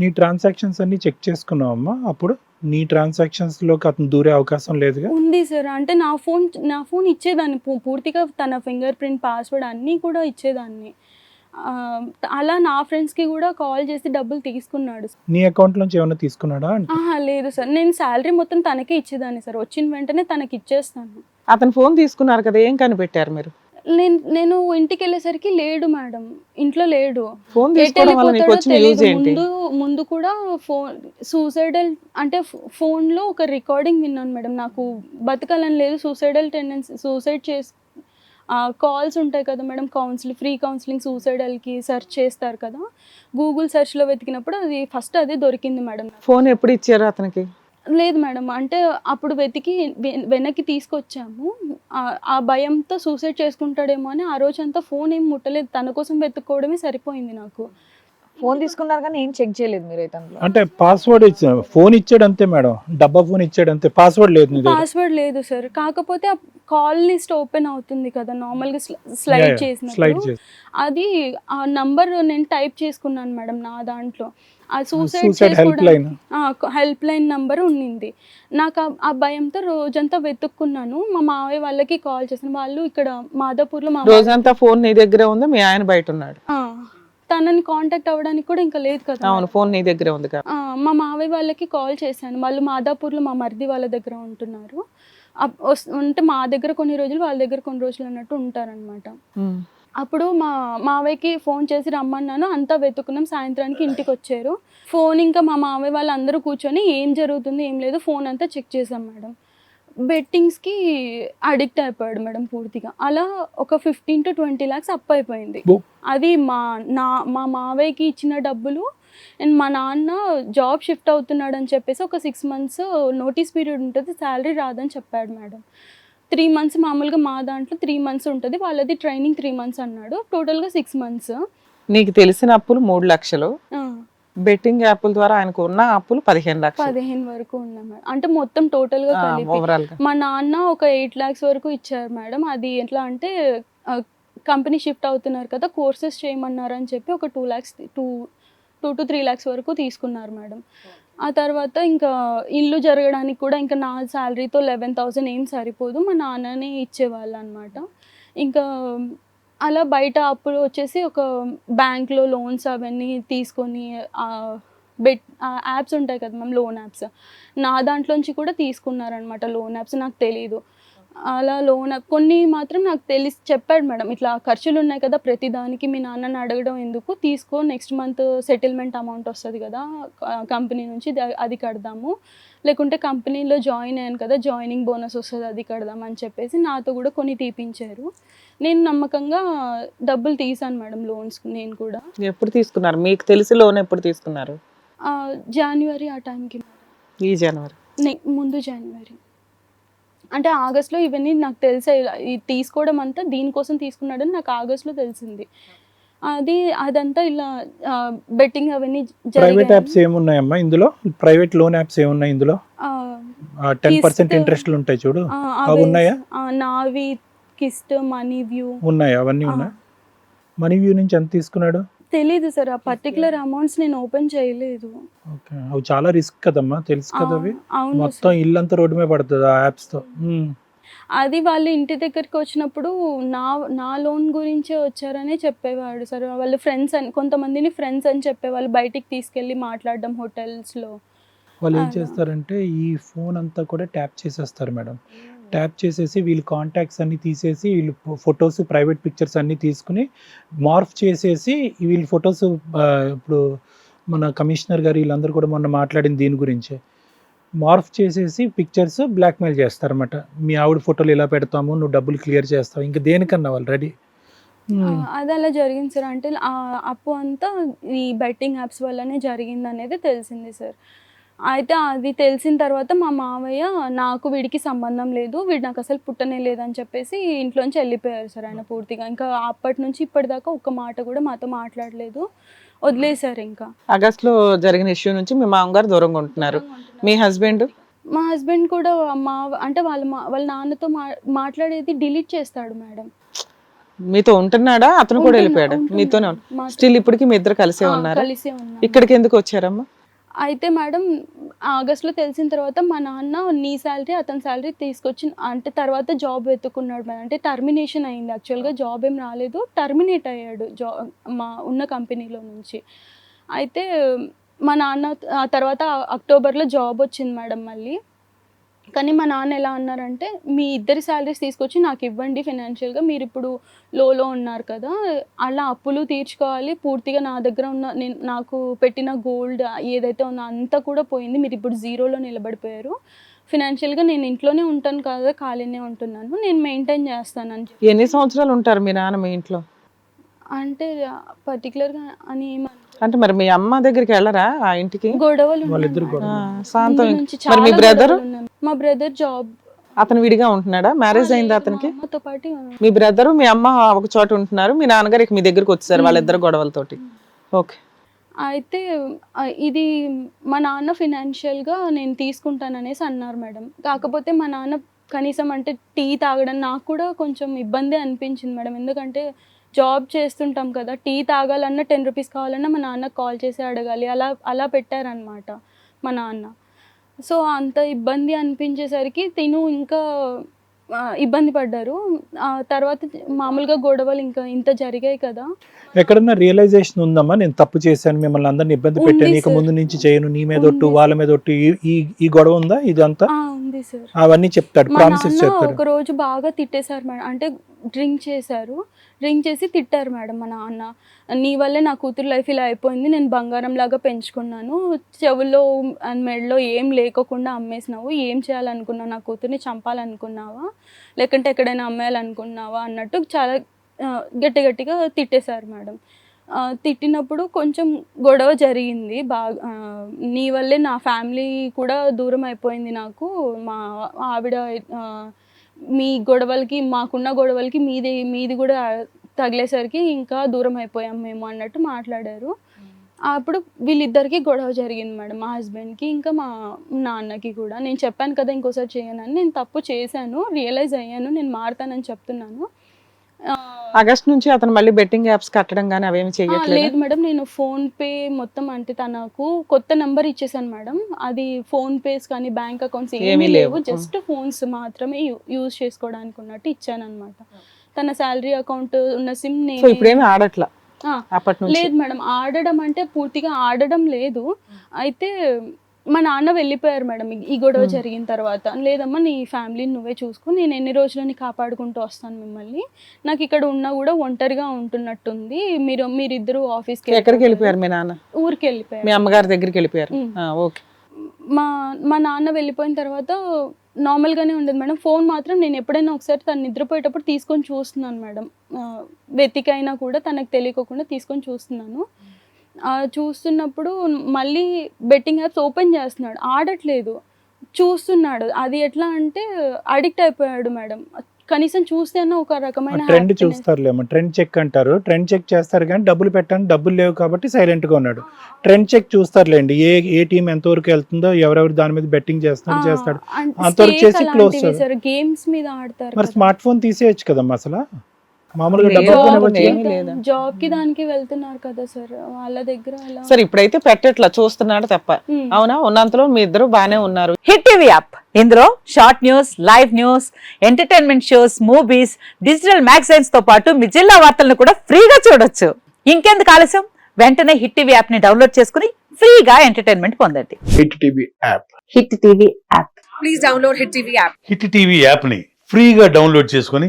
నీ ట్రాన్సాక్షన్స్ అన్ని చెక్ చేసుకున్నావమ్మా? అప్పుడు నీ ట్రాన్సాక్షన్స్లోకి అతను దూరే అవకాశం లేదుగా? ఉంది సార్. అంటే నా ఫోన్ నా ఫోన్ ఇచ్చేదాన్ని. పూ- పూర్తిగా తన ఫింగర్ ప్రింట్ పాస్వర్డ్ అన్నీ కూడా ఇచ్చేదాన్ని. ఆ, అలా నా ఫ్రెండ్స్కి కూడా కాల్ చేసి డబ్బులు తీసుకున్నాడు నీ అకౌంట్ నుంచి ఏమైనా తీసుకున్నాడా అంటే? ఆహా, లేదు సార్. నేను శాలరీ మొత్తం తనకే ఇచ్చేదాన్ని సార్. వచ్చిన వెంటనే తనకి ఇచ్చేస్తాను. అతను ఫోన్ తీసుకున్నారు కదా ఏం కనిపెట్టారు మీరు? నేను నేను ఇంటికి వెళ్ళేసరికి లేడు మేడం. ఇంట్లో లేడు. ఫోన్ ఎటు తీసుకోవడం వల్ల నీకు వెళ్ళిపోతాడో వచ్చిన యూజ్. ఏంటి? ముందు ముందు కూడా ఫోన్ సూసైడల్ అంటే ఫోన్లో ఒక రికార్డింగ్ విన్నాను మేడం. నాకు బతకాలని లేదు. సూసైడల్ టెండెన్సీ సూసైడ్ చేసి కాల్స్ ఉంటాయి కదా మేడం. కౌన్సిలింగ్ ఫ్రీ కౌన్సిలింగ్ సూసైడల్కి సెర్చ్ చేస్తారు కదా. గూగుల్ సెర్చ్లో వెతికినప్పుడు అది ఫస్ట్ అదే దొరికింది మేడం. ఫోన్ ఎప్పుడు ఇచ్చారు అతనికి? లేదు మేడం. అంటే అప్పుడు వెతికి వెనక్కి తీసుకొచ్చాము. ఆ- ఆ భయంతో సూసైడ్ చేసుకుంటాడేమో అని ఆ రోజంతా ఫోన్ ఏం ముట్టలేదు. తన కోసం వెతుక్కోవడమే సరిపోయింది నాకు. ఫోన్ తీసుకున్నారు కానీ ఏం చెక్ చేయలేదు మీరు అయితే అందులో. అంటే పాస్వర్డ్ ఇచ్చా ఫోన్ ఇచ్చాడు అంతే మేడం. డబ్బా ఫోన్ ఇచ్చాడు అంతే. పాస్వర్డ్ లేదు నీ దగ్గర. పాస్వర్డ్ లేదు సార్. కాకపోతే ఆ కాల్ లిస్ట్ ఓపెన్ అవుతుంది కదా నార్మల్గా Yeah, స్లైడ్ yeah, స్లైడ్ చేసినప్పుడు. చేసి. అది ఆ నంబర్ నేను టైప్ చేసుకున్నాను మేడం నా దాంట్లో. ఆ suicide suicide help line help line number ఉండింది. నాకు ఆ- ఆ భయంతో రోజంతా వెతుక్కున్నాను. మా మావయ్య వాళ్ళకి కాల్ చేశాను. వాళ్ళు ఇక్కడ మాదాపూర్లో మా రోజంతా ఫోన్ నీ దగ్గరే ఉంది? మీ ఆయన బయట ఉన్నాడు. ఆ, తనని కాంటాక్ట్ అవ్వడానికి కూడా ఇంకా లేదు కదా అవును ఫోన్ నీ దగ్గరే ఉంది ఆ, మా మావయ్య వాళ్ళకి కాల్ చేశాను. వాళ్ళు మాదాపూర్లో మా మరిది వాళ్ళ దగ్గర ఉంటున్నారు. అప్- వస్- ఉంటే మా దగ్గర కొన్ని రోజులు వాళ్ళ దగ్గర కొన్ని రోజులు అన్నట్టు ఉంటారనమాట. అప్పుడు మా మావయ్యకి ఫోన్ చేసి రమ్మన్నాను. అంతా వెతుకున్నాం. సాయంత్రానికి ఇంటికి వచ్చారు. ఫోన్ ఇంకా మా మావయ్య వాళ్ళు అందరూ కూర్చొని ఏం జరుగుతుంది ఏం లేదు ఫోన్ అంతా చెక్ చేసాం మేడం. బెట్టింగ్స్కి అడిక్ట్ అయిపోయాడు మేడం పూర్తిగా. అలా ఒక fifteen to twenty lakhs up అయిపోయింది. అది మా నా మా మావయ్యకి ఇచ్చిన డబ్బులు అండ్ మా నాన్న జాబ్ షిఫ్ట్ అవుతున్నాడు అని చెప్పేసి ఒక సిక్స్ మంత్స్ నోటీస్ పీరియడ్ ఉంటుంది శాలరీ రాదని చెప్పాడు మేడం. త్రీ మంత్స్ మామూలుగా మా దాంట్లో త్రీ మంత్స్ ఉంటుంది వాళ్ళది ట్రైనింగ్ త్రీ మంత్స్ అన్నాడు. టోటల్గా సిక్స్ మంత్స్. నీకు తెలిసిన అప్పులు మూడు లక్షలు. బెట్టింగ్ యాప్ల ద్వారా ఆయనకు ఉన్న అప్పులు పదిహేను లక్షలు. పదిహేను వరకు ఉన్నాయి మేడం. అంటే మొత్తం టోటల్గా కలిపి. ఓవరాల్గా. మా నాన్న ఒక ఎయిట్ ల్యాక్స్ వరకు ఇచ్చారు మేడం. అది ఎట్లా అంటే కంపెనీ షిఫ్ట్ అవుతున్నారు కదా కోర్సెస్ చేయమన్నారు అని చెప్పి ఒక two lakhs two two to three lakhs వరకు తీసుకున్నారు మేడం. ఆ తర్వాత ఇంకా ఇల్లు జరగడానికి కూడా ఇంకా నా శాలరీతో లెవెన్ థౌసండ్ ఏం సరిపోదు. మా నాన్ననే ఇచ్చేవాళ్ళు అనమాట ఇంకా అలా బయట అప్పుడు వచ్చేసి ఒక బ్యాంక్లో లోన్స్ అవన్నీ తీసుకొని బెట్ యాప్స్ ఉంటాయి కదా మ్యామ్ లోన్ యాప్స్. నా దాంట్లోంచి కూడా తీసుకున్నారనమాట లోన్ యాప్స్ నాకు తెలియదు అలా లోన్ కొన్ని మాత్రం నాకు తెలిసి చెప్పాడు మేడం. ఇట్లా ఖర్చులు ఉన్నాయి కదా ప్రతి దానికి మీ నాన్నని అడగడం ఎందుకు? తీసుకో నెక్స్ట్ మంత్ సెటిల్మెంట్ అమౌంట్ వస్తుంది కదా కంపెనీ నుంచి అది కడదాము. లేకుంటే కంపెనీలో జాయిన్ అయ్యాను కదా జాయినింగ్ బోనస్ వస్తుంది అది కడదాం అని చెప్పేసి నాతో కూడా కొన్ని తీపించారు. నేను నమ్మకంగా డబ్బులు తీసాను మేడం లోన్స్ నేను కూడా. ఎప్పుడు తీసుకున్నారు? మీకు తెలిసి లోన్ ఎప్పుడు తీసుకున్నారు? జనవరి ఆ టైంకి ఈ జనవరి ముందు జనవరి అంటే ఆగస్ట్లో ఇవన్నీ నాకు తెలిసే తీసుకోవడం అంతా దీనికోసం తీసుకున్నాడని నాకు ఆగస్ట్లో తెలిసింది అది అదంతా ఇలా బెట్టింగ్ అవన్నీ ప్రైవేట్. యాప్స్ ఏమున్నాయమ్మా ఇందులో ప్రైవేట్ లోన్ యాప్స్ ఏమున్నాయి ఇందులో టెన్ పర్సెంట్. ఇంట్రెస్ట్లు ఉంటాయి చూడు అవి ఉన్నాయా? నావి కిస్ట్ మనీ వ్యూ ఉన్నాయి అవన్నీ. ఉన్నాయి మనీ వ్యూ నుంచి ఎంత తీసుకున్నాడు తెలీదు సార్ ఆ పర్టికులర్ అమౌంట్స్ నేను ఓపెన్ చేయలేదు. ఓకే. అవి చాలా రిస్క్ కదమ్మా తెలుసు కదా అవి? అవును మొత్తం సార్. ఇల్లంతా రోడ్డు మీద పడుతుంది ఆ యాప్స్తో. అది వాళ్ళు ఇంటి దగ్గరికి వచ్చినప్పుడు నా నా లోన్ గురించే వచ్చారనే చెప్పేవాడు సార్. వాళ్ళు ఫ్రెండ్స్ అని కొంతమందిని ఫ్రెండ్స్ అని చెప్పేవాళ్ళు బయటికి తీసుకెళ్ళి మాట్లాడడం హోటల్స్లో వాళ్ళు ఏం. చేస్తారంటే ఈ ఫోన్ అంతా కూడా ట్యాప్ చేసేస్తారు మేడం. ట్యాప్ చేసేసి వీళ్ళు కాంటాక్ట్స్ అన్ని తీసేసి వీళ్ళు ఫొటోస్ ప్రైవేట్ పిక్చర్స్ అన్ని తీసుకుని మార్ఫ్ చేసేసి వీళ్ళ ఫొటోస్ ఇప్పుడు మన కమిషనర్ గారు వీళ్ళందరూ కూడా మొన్న మాట్లాడిన దీని గురించే. మార్ఫ్ చేసేసి పిక్చర్స్ బ్లాక్మెయిల్ చేస్తారన్నమాట. మీ ఆవిడ ఫోటోలు ఇలా పెడతాము నువ్వు డబ్బులు క్లియర్ చేస్తావు ఇంకా దేనికన్నా వాళ్ళు రెడీ అది అలా జరిగింది సార్. అంటే అప్పు అంతా ఈ బెట్టింగ్ యాప్స్ వల్లనే జరిగింది అనేది తెలిసింది సార్. అయితే అది తెలిసిన తర్వాత మా మావయ్య నాకు వీడికి సంబంధం లేదు వీడు నాకు అసలు పుట్టనే లేదని చెప్పేసి ఇంట్లోంచి వెళ్ళిపోయారు సార్ ఆయన పూర్తిగా. ఇంకా అప్పటి నుంచి ఇప్పటిదాకా ఒక్క మాట కూడా మాతో మాట్లాడలేదు. వదిలేశారు ఇంకా. ఆగస్ట్లో జరిగిన ఇష్యూ నుంచి మీ మామగారు దూరంగా ఉంటున్నారు. మీ హస్బెండ్? మా హస్బెండ్ కూడా మా అంటే వాళ్ళ మా వాళ్ళ నాన్నతో మా మాట్లాడేది డిలీట్ చేస్తాడు మేడం. మీతో ఉంటున్నాడా? అతను కూడా వెళ్ళిపోయాడు. మీతోనే స్టిల్ ఇప్పటికి మీ ఇద్దరు కలిసే ఉన్నారా? ఇక్కడికి ఎందుకు వచ్చారమ్మా? అయితే మేడం ఆగస్ట్లో తెలిసిన తర్వాత మా నాన్న నీ శాలరీ అతని శాలరీ తీసుకొచ్చి అంటే తర్వాత జాబ్ వెతుకున్నాడు మేడం. అంటే టర్మినేషన్ అయింది. యాక్చువల్గా జాబ్ ఏం రాలేదు. టర్మినేట్ అయ్యాడు జా మా ఉన్న కంపెనీలో నుంచి. అయితే మా నాన్న ఆ తర్వాత అక్టోబర్లో జాబ్ వచ్చింది మేడం మళ్ళీ. కానీ మా నాన్న ఎలా అన్నారంటే మీ ఇద్దరి శాలరీస్ తీసుకొచ్చి నాకు ఇవ్వండి ఫినాన్షియల్గా. మీరు ఇప్పుడు లోలో ఉన్నారు కదా అలా అప్పులు తీర్చుకోవాలి. పూర్తిగా నా దగ్గర ఉన్న నేను నాకు పెట్టిన గోల్డ్ ఏదైతే ఉందో అంతా కూడా పోయింది. మీరు ఇప్పుడు జీరోలో నిలబడిపోయారు. ఫినాన్షియల్గా నేను ఇంట్లోనే ఉంటాను కదా ఖాళీనే ఉంటున్నాను. నేను మెయింటైన్ చేస్తానని చెప్పి. ఎన్ని సంవత్సరాలు ఉంటారు మీ నాన్న మీ ఇంట్లో? అంటే పర్టికులర్గా అని ఏమన్నా అంటే మరి మీ అమ్మ దగ్గరికి వెళ్ళరా ఆ ఇంటికి? గొడవలు మరి మీ బ్రదర్. మా బ్రదర్ జాబ్ అతను విడిగా ఉంటున్నాడా? మ్యారేజ్ అయిందా అతనికి? అమ్మతో పాటు మీ బ్రదర్ మీ అమ్మ ఒక చోట ఉంటున్నారు. మీ నాన్నగారు ఇక మీ దగ్గరికి వచ్చారు వాళ్ళిద్దరు గొడవలతోటి. ఓకే. అయితే ఇది మా నాన్న ఫినాన్షియల్గా నేను తీసుకుంటాననేసి అన్నారు మేడం. కాకపోతే మా నాన్న కనీసం అంటే టీ తాగడం నాకు కూడా కొంచెం ఇబ్బంది అనిపించింది మేడం. ఎందుకంటే జాబ్ చేస్తుంటాం కదా టీ తాగాలన్నా టెన్ రూపీస్ కావాలన్నా మా నాన్నకు కాల్ చేసి అడగాలి. అలా అలా పెట్టారనమాట మా నాన్న. సో అంత ఇబ్బంది అనిపించేసరికి తిను ఇంకా ఇబ్బంది పడ్డారు. ఆ తర్వాత మామూలుగా గొడవలు ఇంకా ఇంత జరిగాయి కదా. ఎక్కడన్నా రియలైజేషన్ ఉందమ్మా? నేను తప్పు చేశాను మిమ్మల్ని అందరిని ఇబ్బంది పెట్టాను ఇక. ముందు నుంచి చేయను నీ మీద ఒట్టు వాళ్ళ మీద ఒట్టు ఈ- ఈ గొడవ ఉందా ఇదంతా? అవన్నీ చెప్తాడు ప్రామిసెస్ నాన్న చెప్తాడు. ఒక రోజు బాగా తిట్టేశారు మేడం. అంటే డ్రింక్ చేశారు. డ్రింక్ చేసి తిట్టారు మేడం మా నాన్న. నీ వల్లే నా కూతురు లైఫ్ ఇలా అయిపోయింది. నేను బంగారం లాగా పెంచుకున్నాను. చెవుల్లో అండ్ మెడలో ఏం లేకోకుండా అమ్మేసినావు. ఏం చేయాలనుకున్నావు? నా కూతుర్ని చంపాలనుకున్నావా? లేకుంటే ఎక్కడైనా అమ్మేయాలనుకున్నావా? అన్నట్టు చాలా గట్టి గట్టిగా తిట్టేశారు మేడం. తిట్టినప్పుడు కొంచెం గొడవ జరిగింది. బాగా నీ వల్లే నా ఫ్యామిలీ కూడా దూరం అయిపోయింది నాకు. మా ఆవిడ మీ గొడవలకి మాకున్న గొడవలకి మీది మీది కూడా తగిలేసరికి ఇంకా దూరం అయిపోయాం మేము అన్నట్టు మాట్లాడారు. అప్పుడు వీళ్ళిద్దరికి గొడవ జరిగింది మేడం మా హస్బెండ్కి ఇంకా మా నాన్నకి కూడా. నేను చెప్పాను కదా ఇంకోసారి చేయనని నేను తప్పు చేశాను రియలైజ్ అయ్యాను నేను మారుతానని చెప్తున్నాను. ఆగస్ట్ నుంచి అతను మళ్ళీ బెట్టింగ్ యాప్స్ కట్టడం కానీ అవేమి చేయట్లేదు లేదు మేడం నేను ఫోన్ పే మొత్తం అంటే తనకు కొత్త నెంబర్ ఇచ్చేసాను మేడం. అది ఫోన్ పేస్ కానీ బ్యాంక్ అకౌంట్స్ ఏమీ లేవు. జస్ట్ ఫోన్స్ మాత్రమే యూజ్ చేసుకోవడానికి ఉన్నట్టు ఇచ్చాను అనమాట తన శాలరీ అకౌంట్ ఉన్న సిమ్ నేను ఇప్పుడేమి ఆడట్లా లేదు మేడం ఆడడం అంటే పూర్తిగా ఆడడం లేదు. అయితే మా నాన్న వెళ్ళిపోయారు మేడం ఈ- గొడవ. జరిగిన తర్వాత. లేదమ్మా నీ ఫ్యామిలీని నువ్వే చూసుకో నేను ఎన్ని రోజులని కాపాడుకుంటూ వస్తాను మిమ్మల్ని. నాకు ఇక్కడ ఉన్నా కూడా ఒంటరిగా ఉంటున్నట్టుంది. మీరు మీరిద్దరు ఆఫీస్కి ఎక్కడికి వెళ్ళిపోయారు. మీ నాన్న? ఊరికి వెళ్ళిపోయారు. మీ అమ్మగారి దగ్గరికి వెళ్ళిపోయారు? ఓకే. మా మా నాన్న వెళ్ళిపోయిన తర్వాత నార్మల్గానే ఉండేది మేడం. ఫోన్ మాత్రం నేను ఎప్పుడైనా ఒకసారి తను నిద్రపోయేటప్పుడు తీసుకొని చూస్తున్నాను మేడం. వెతికైనా కూడా తనకు తెలియకోకుండా తీసుకొని చూస్తున్నాను. చూస్తున్నప్పుడు మళ్ళీ బెట్టింగ్ యాప్స్ ఓపెన్ చేస్తున్నాడు. ఆడట్లేదు. చూస్తున్నాడు. అది ఎట్లా అంటే అడిక్ట్ అయిపోయాడు మేడం. కనీసం చూస్తేనే ఒక రకమైన ట్రెండ్. చూస్తారులేమో. ట్రెండ్ చెక్ అంటారు. ట్రెండ్ చెక్ చేస్తారు కానీ డబ్బులు పెట్టడానికి డబ్బులు లేవు కాబట్టి సైలెంట్గా ఉన్నాడు. ట్రెండ్ చెక్ చూస్తారులేండి. ఏ ఏ టీం ఎంత వరకు వెళ్తుందో ఎవరెవరు దాని మీద బెట్టింగ్ చేస్తాడు ఆ, చేస్తాడు. అంతవరకు చేసి. సార్. గేమ్స్ మీద ఆడతారు మరి. స్మార్ట్ ఫోన్ తీసేయచ్చు కదమ్మా అసలు? మామూలుగా జాబ్కి దానికి వెళ్తున్నారు కదా సార్ వాళ్ళ దగ్గర అలా. సరే ఇప్పుడైతే పెట్టట్లా చూస్తున్నాడు తప్ప. అవునా? ఉన్నంతలో మీ ఇద్దరు బానే ఉన్నారు. Hit TV app. ఇందులో short news live news entertainment shows movies digital మ్యాగజైన్స్తో పాటు మీ జిల్లా వార్తలను కూడా ఫ్రీగా చూడొచ్చు. ఇంకెందుకు ఆలస్యం? వెంటనే హిట్ టీవీ యాప్ని డౌన్లోడ్ చేసుకుని ఫ్రీగా ఎంటర్టైన్మెంట్ పొందండి. Hit TV app. Hit TV app. Hit TV యాప్ని ఫ్రీగా డౌన్లోడ్ చేసుకొని